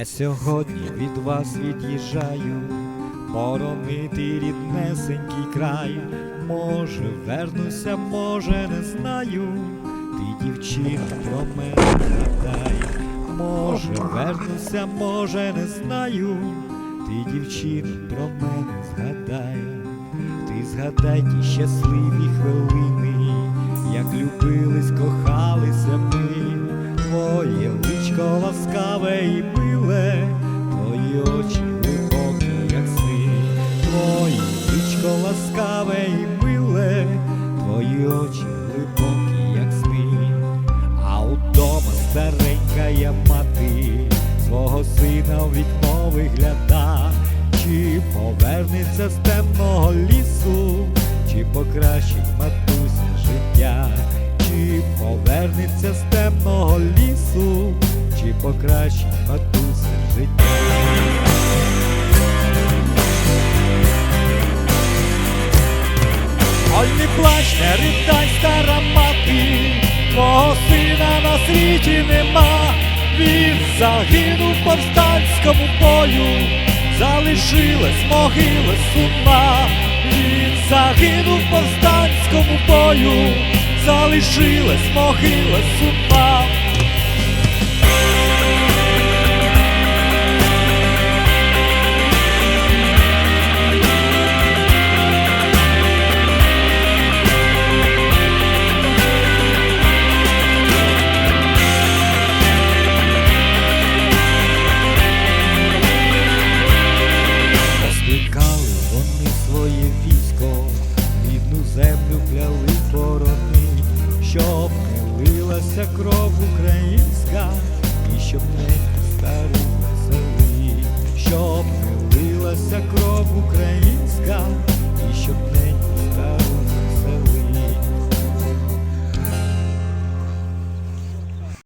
Я сьогодні від вас від'їжджаю, боронити ріднесенький край. Може, вернуся, може, не знаю. Ти, дівчина, про мене згадай. Може, вернуся, може, не знаю. Ти, дівчина, про мене згадай. Ти згадай ті щасливі хвилини, як любились, кохалися ми. Твоє личко ласкаве і миле, твої очі глибокі, як сни, твоє личко ласкаве і миле, твої очі глибокі, як сни, а удома старенька я мати, свого сина в вікно вигляда, чи повернеться з темного лісу, чи покращить матуся життя, чи повернеться з темного лісу, чи покращить матуся життя. Ой, не плач, не ридай, стара мати, твого сина на світі нема, він загинув в повстанському бою, залишилась могила сумна, він загинув в повстанському бою, залишилась могила сумна. Землю породи, щоб не лилася кров українська, і щоб не старі весели, щоб не лилася кров українська,